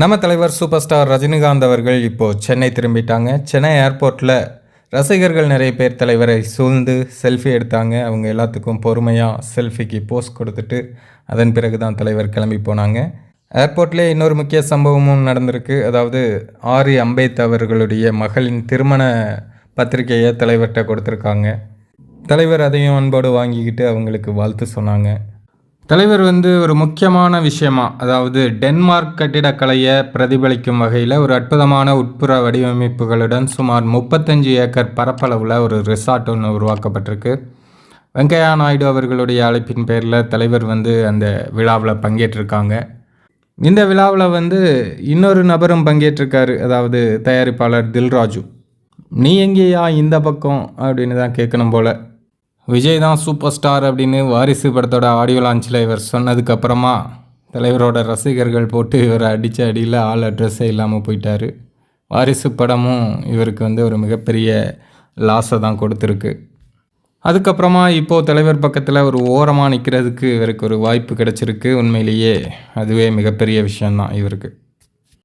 நம்ம தலைவர் super star Rajinikanth அவர்கள் இப்போது சென்னை திரும்பிட்டாங்க. சென்னை ஏர்போர்ட்டில் ரசிகர்கள் நிறைய பேர் தலைவரை சூழ்ந்து செல்ஃபி எடுத்தாங்க. அவங்க எல்லாத்துக்கும் பொறுமையாக செல்ஃபிக்கு போஸ் கொடுத்துட்டு அதன் பிறகு தான் தலைவர் கிளம்பி போனாங்க. ஏர்போர்ட்லேயே இன்னொரு முக்கிய சம்பவமும் நடந்திருக்கு. அதாவது ஆரி அம்பேத் அவர்களுடைய மகளின் திருமண பத்திரிகையை தலைவர்கிட்ட கொடுத்துருக்காங்க. தலைவர் அதையும் அன்போடு வாங்கிக்கிட்டு அவங்களுக்கு வாழ்த்து சொன்னாங்க. தலைவர் வந்து ஒரு முக்கியமான விஷயமா அதாவது டென்மார்க் கட்டிடக்கலையை பிரதிபலிக்கும் வகையில் ஒரு அற்புதமான உட்புற வடிவமைப்புகளுடன் சுமார் முப்பத்தஞ்சு ஏக்கர் பரப்பளவில் ஒரு ரிசார்ட் ஒன்று உருவாக்கப்பட்டிருக்கு. வெங்கையா நாயுடு அவர்களுடைய அழைப்பின் பேரில் தலைவர் வந்து அந்த விழாவில் பங்கேற்றிருக்காங்க. இந்த விழாவில் வந்து இன்னொரு நபரும் பங்கேற்றிருக்காரு அதாவது தயாரிப்பாளர் தில்ராஜு. நீ எங்கேயா இந்த பக்கம்? அப்படின்னு தான் கேட்கணும் போல். விஜய் தான் சூப்பர் ஸ்டார் அப்படின்னு வாரிசு படத்தோட ஆடியோ லான்ச்சில் இவர் சொன்னதுக்கப்புறமா தலைவரோட ரசிகர்கள் போட்டு இவரை அடித்த அடியில் ஆள் அட்ரஸே இல்லாமல் போயிட்டார். வாரிசு படமும் இவருக்கு வந்து ஒரு மிகப்பெரிய லாஸை தான் கொடுத்துருக்கு. அதுக்கப்புறமா இப்போது தலைவர் பக்கத்தில் ஒரு ஓரமாக நிற்கிறதுக்கு இவருக்கு ஒரு வாய்ப்பு கிடச்சிருக்கு. உண்மையிலேயே அதுவே மிகப்பெரிய விஷயந்தான் இவருக்கு.